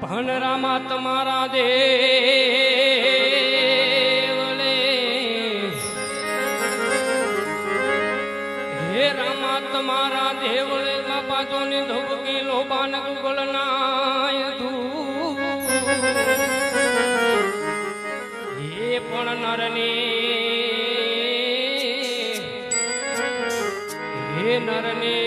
ભણરામા તમારા દે હે રામા તમારા દેવળે બાપાજોની ધોબકી લોબાન ગુગલ નાય હે પણ નરની. હે નરની.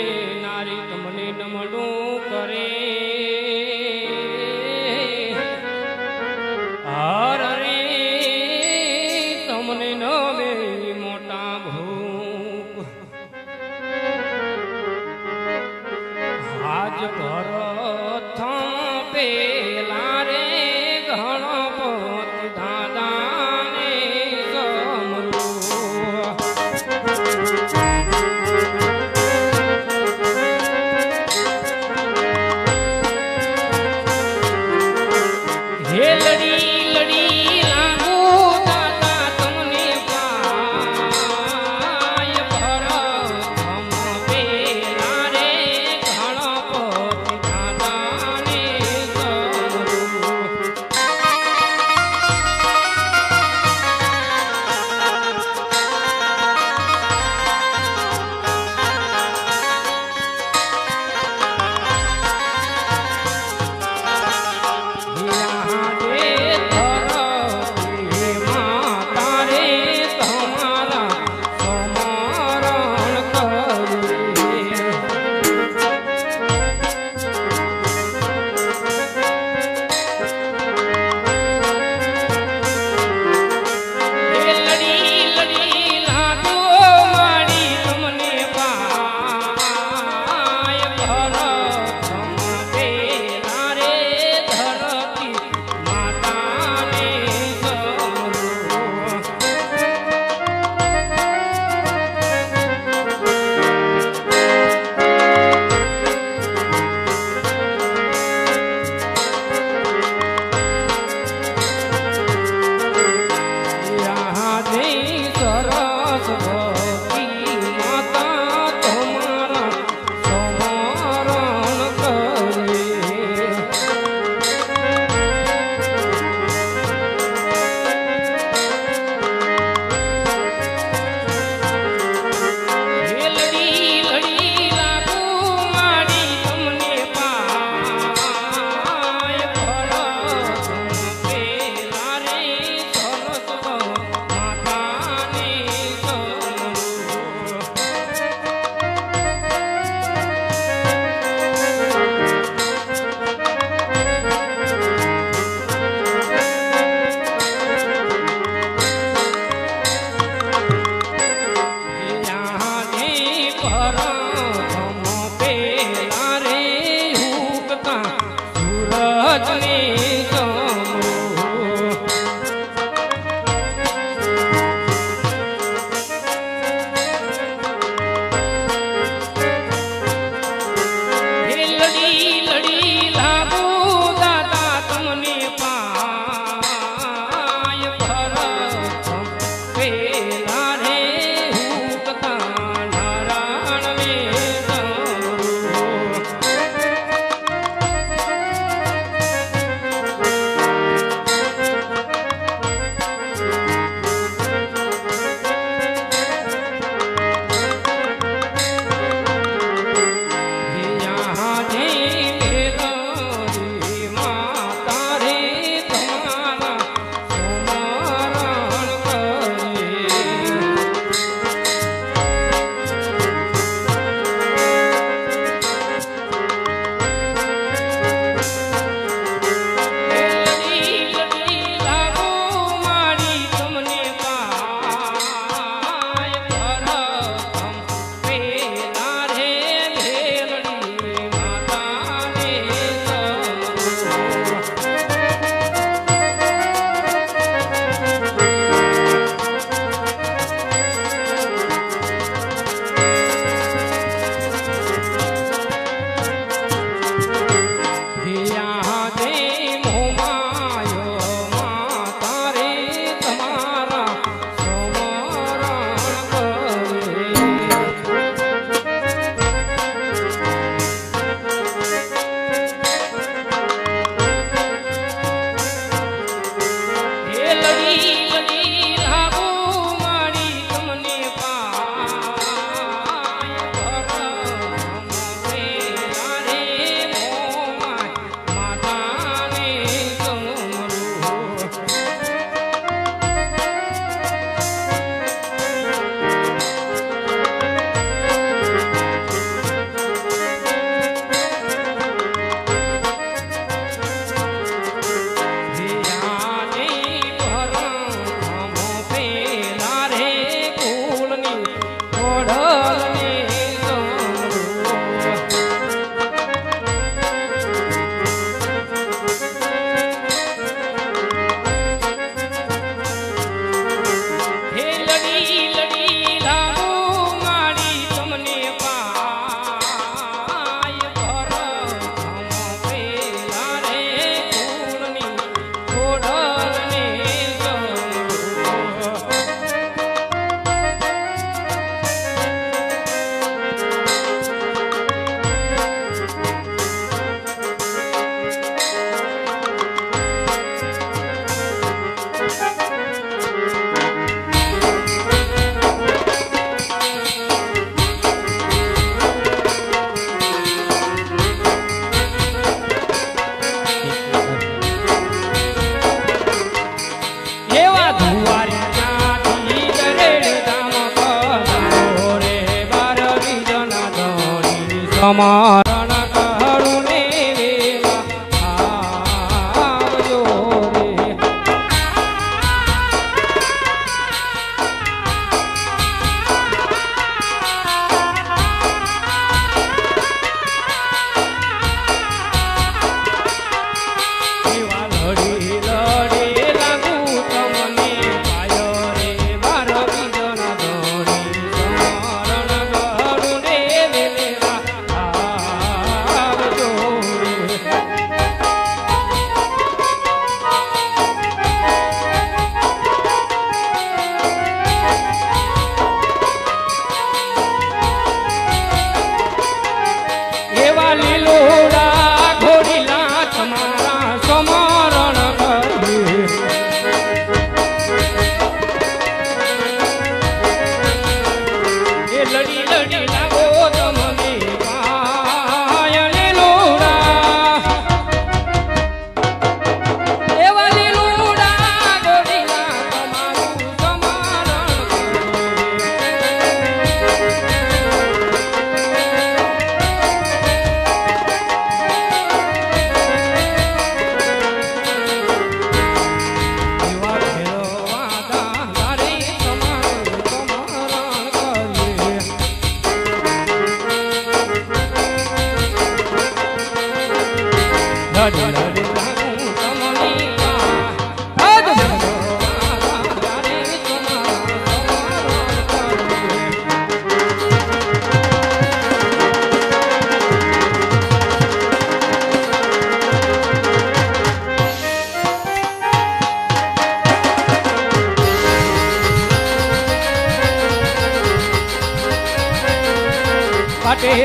আমার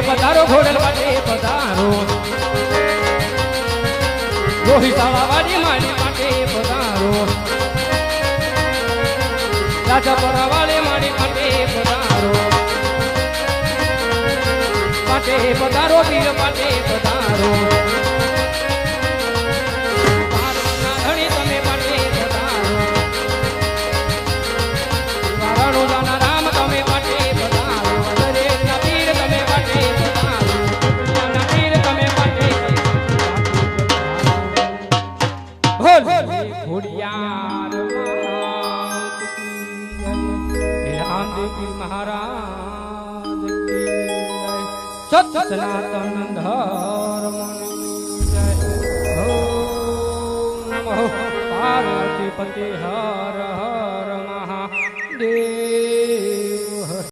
પધારો, ઘોડલ વાટે પધારો. લોહી સાવા વાડી માડી માટે પધારો. રાજા પરાવાળે માડી માટે પધારો. માટે પધારો વીર માટે પધારો. હનુમાનજી મહારાજ સત સનાતન ધર્મ પાર્વતી પતિ હર હર મહાદેવ